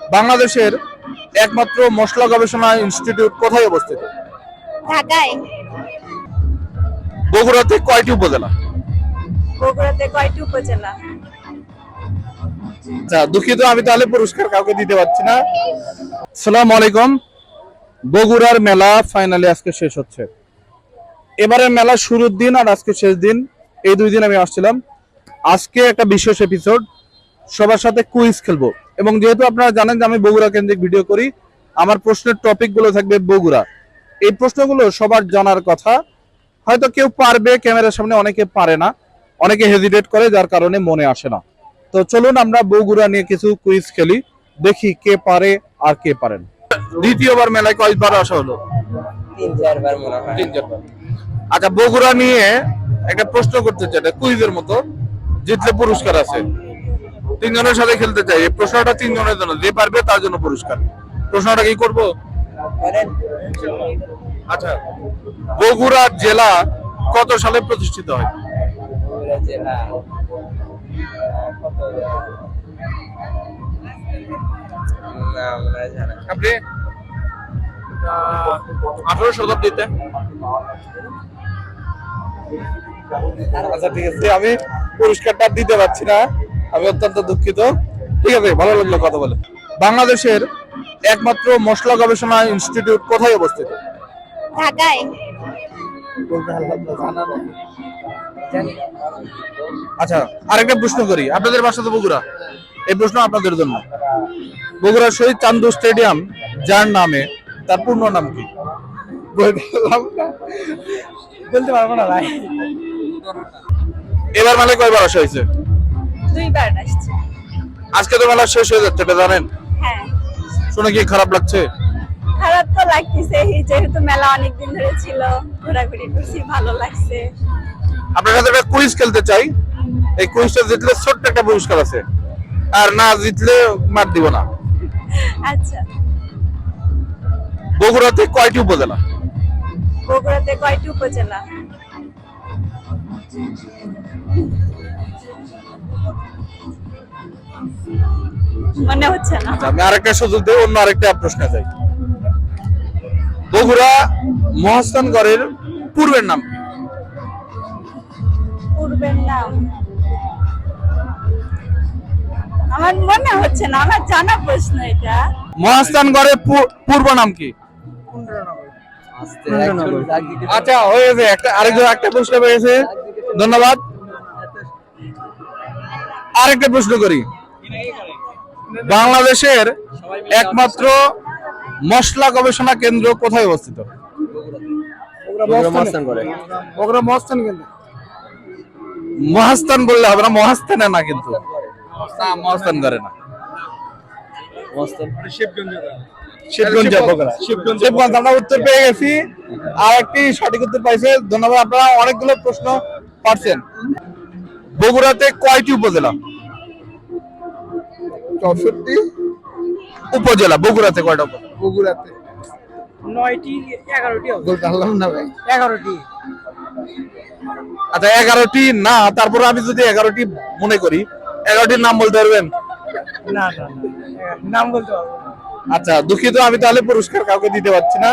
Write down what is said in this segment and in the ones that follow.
বাংলাদেশের একমাত্র মশলা গবেষণা ইনস্টিটিউট কোথায় অবস্থিত? ঢাকায়। বগুড়াতে কয়টি উপজেলা? বগুড়াতে কয়টি উপজেলা? আচ্ছা দুঃখিত আমি তাহলে পুরস্কার কাউকে দিতে পারছি না। সালাম আলাইকুম। বগুড়ার মেলা ফাইনালি আজকে শেষ হচ্ছে। এবারে মেলা শুরুর দিন আর আজকে শেষ দিন এই দুই দিন আমি আসছিলাম। আজকে একটা বিশেষ এপিসোড সবার সাথে কুইজ খেলব। এবং যেহেতু আপনারা জানেন যে আমি বগুড়া কেন্দ্রিক ভিডিও করি আমার প্রশ্নের টপিকগুলো থাকবে বগুড়া। এই প্রশ্নগুলো সবার জানার কথা। হয়তো কেউ পারবে ক্যামেরার সামনে অনেকে পারে না। অনেকে হেজিটেট করে যার কারণে মনে আসে না। তো চলুন আমরা বগুড়া নিয়ে কিছু কুইজ খেলি। দেখি কে পারে আর কে পারেন দ্বিতীয়বার মেলায় কয়েকবার আসা হলো? তিন চারবার মনে হয়। তিন চারবার আচ্ছা বগুড়া নিয়ে একটা প্রশ্ন করতে চাই কুইজের মতো। জিতলে পুরস্কার আছে। তিনজনের সাথে খেলতে চাই। এই প্রশ্নটা তিনজনের জন্য। যে পারবে তার জন্য পুরস্কার। প্রশ্নটা কি করব? আচ্ছা বগুড়া জেলা কত সালে প্রতিষ্ঠিত হয়? আপনি? আঠারো শতাব্দীতে। আচ্ছা আমি পুরস্কারটা দিতে পারছি না। আমি অত্যন্ত দুঃখিত। ঠিক আছে ভালো লাগল কথা বলে। বাংলাদেশের একমাত্র মশলা গবেষণা ইনস্টিটিউট কোথায় অবস্থিত? ঢাকায়। আচ্ছা আরেকটা প্রশ্ন করি। আপনাদের বাসা তো বগুড়া। এই প্রশ্ন আপনাদের জন্য। বগুড়া শহীদ চান্দু স্টেডিয়াম যার নামে তার পূর্ণ নাম কি? বলতে পারব না। ভাই। এবার মানে কয়বার আসা হয়েছে? দুইবার আসছে। আজকে তো মেলা শেষ হয়ে যাচ্ছে জানেন? হ্যাঁ। শুনে কি খারাপ লাগছে? খারাপ তো লাগতেছে যেহেতু মেলা অনেক দিন ধরে ছিল ঘোরাঘুরি করছি ভালো লাগছে। আপনার সাথে একটা কুইজ খেলতে চাই। এই কুইজটা জিতলে ছোট্ট একটা পুরস্কার আছে। আর না জিতলে মার দিব না। আচ্ছা। বগুড়াতে কয়টি উপজেলা? বগুড়াতে কয়টি উপজেলা? মনে হচ্ছে না। আচ্ছা, আমি আরেকটা সুযোগ অন্য আরেকটা প্রশ্ন চাই। বগুড়া মহাস্থানগড়ের পূর্বের নাম পূর্বের নাম? আমার মনে হচ্ছে না আমার জানা প্রশ্ন এটা। মহাস্থানগড়ের পূর্ব নাম কি? আচ্ছা হয়ে গেছে একটা আরেকজন একটা প্রশ্ন পেয়েছে। ধন্যবাদ। আরেকটা প্রশ্ন করি। বাংলাদেশের একমাত্র মশলা গবেষণা কেন্দ্র কোথায় অবস্থিত? মহাস্থান বললে হবে না মহাস্থানে না কিন্তু। না মহাস্থান করে না। মস্তান শিবগঞ্জ বগুড়া। শিবগঞ্জ আমরা উত্তর পেয়ে গেছি। আর একটি সঠিক উত্তর পাইছে। ধন্যবাদ আপনারা। অনেকগুলো প্রশ্ন পারছেন? বগুড়াতে কয়টি উপজেলা? চৌষট্টি। উপজেলা বগুড়াতে কয়টা বগুড়াতে। নয়টি এগারোটি পারলাম না ভাই। এগারোটি। আচ্ছা এগারোটি না তারপরে আমি যদি এগারোটি মনে করি এগারোটির নাম বলতে পারবেন? না না না নাম বলতে পারব আচ্ছা দুঃখিত আমি তাহলে পুরস্কার কাউকে দিতে পারছি না।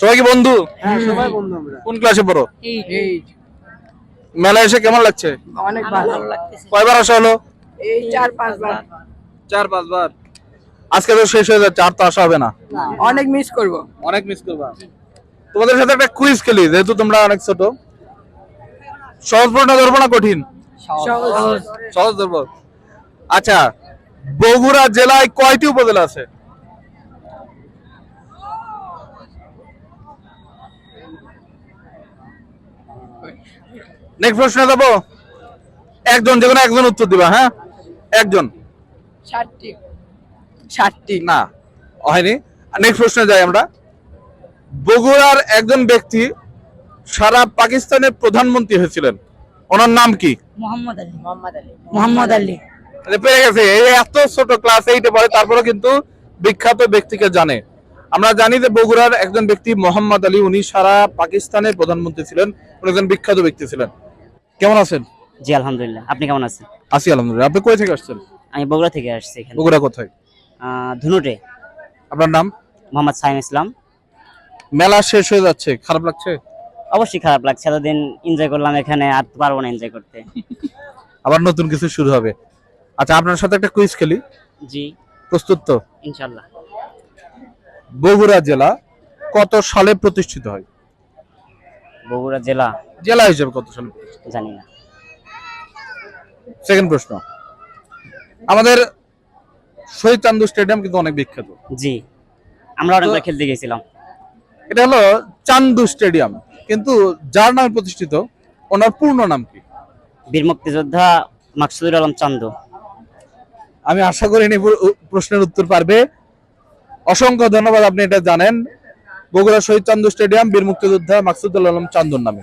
সবাই কি বন্ধু? হ্যাঁ সবাই বন্ধু আমরা কোন ক্লাসে পড়ো? এই মেলা এসে কেমন লাগছে? অনেক ভালো। লাগতেছে। কয়বার আসা হলো? এই চার পাঁচ বার চার পাঁচবার। আজকে তো শেষ হয়ে যাচ্ছে আর তো আসা হবে না। অনেক মিস করব। অনেক মিস করবা। তোমাদের সাথে একটা কুইজ খেলি যেহেতু তোমরা অনেক ছোট। সহজ প্রশ্ন ধরবো না কঠিন? সহজ। ধরবো আচ্ছা বগুড়া জেলায় কয়টি উপজেলা আছে? নেক্সট প্রশ্ন দেবো। একজন যে কোনো একজন উত্তর দিবা হ্যাঁ? একজন। ষাটটি। ষাটটি। না হয়নি। নেক্সট প্রশ্নে যাই আমরা। বগুড়ার একজন ব্যক্তি সারা পাকিস্তানের প্রধানমন্ত্রী হয়েছিলেন। ওনার নাম কি? মোহাম্মদ আলী। মোহাম্মদ আলী। মোহাম্মদ আলী। পেয়ে গেছে। এই এত ছোট ক্লাস এইটে পড়ে তারপরে কিন্তু বিখ্যাত ব্যক্তিকে জানে। আমরা জানি যে বগুড়ার একজন ব্যক্তি মোহাম্মদ আলী উনি সারা পাকিস্তানের প্রধানমন্ত্রী ছিলেন। উনি একজন বিখ্যাত ব্যক্তি ছিলেন। কেমন আছেন? জি আলহামদুলিল্লাহ। আপনি কেমন আছেন? আছি আলহামদুলিল্লাহ। আপনি কই থেকে আসছেন? আমি বগুড়া থেকে আসছি এখানে। বগুড়া কোথায়? ধুনুটে। আপনার নাম? মোহাম্মদ সাইম ইসলাম। মেলা শেষ হয়ে যাচ্ছে। খারাপ লাগছে? অবশ্যই খারাপ লাগছে। এতদিন এনজয় করলাম এখানে আর পারব না এনজয় করতে। আবার নতুন কিছু শুরু হবে। আচ্ছা আপনার সাথে একটা কুইজ খেলি। জি। প্রস্তুত তো? ইনশাল্লাহ। বগুড়া জেলা কত সালে প্রতিষ্ঠিত হয়? বগুড়া জেলা। জেলা হিসেবে কত সালে জানি না। সেকেন্ড প্রশ্ন। আমাদের শহীদ চান্দু স্টেডিয়াম কিন্তু অনেক বিখ্যাত। জি আমরা অনেকবার খেলতে গেছিলাম। এটা হলো চান্দু স্টেডিয়াম। কিন্তু যার নামে প্রতিষ্ঠিত ওনার পূর্ণ নাম কি? বীর মুক্তিযোদ্ধা মাকসুদুর আলম চান্দু। আমি আশা করি প্রশ্নের উত্তর পারবে। অসংখ্য ধন্যবাদ আপনি এটা জানেন। বগুড়া শহীদ চান্দু স্টেডিয়াম বীর মুক্তিযোদ্ধা মাকসুদুল আলম চান্দুর নামে।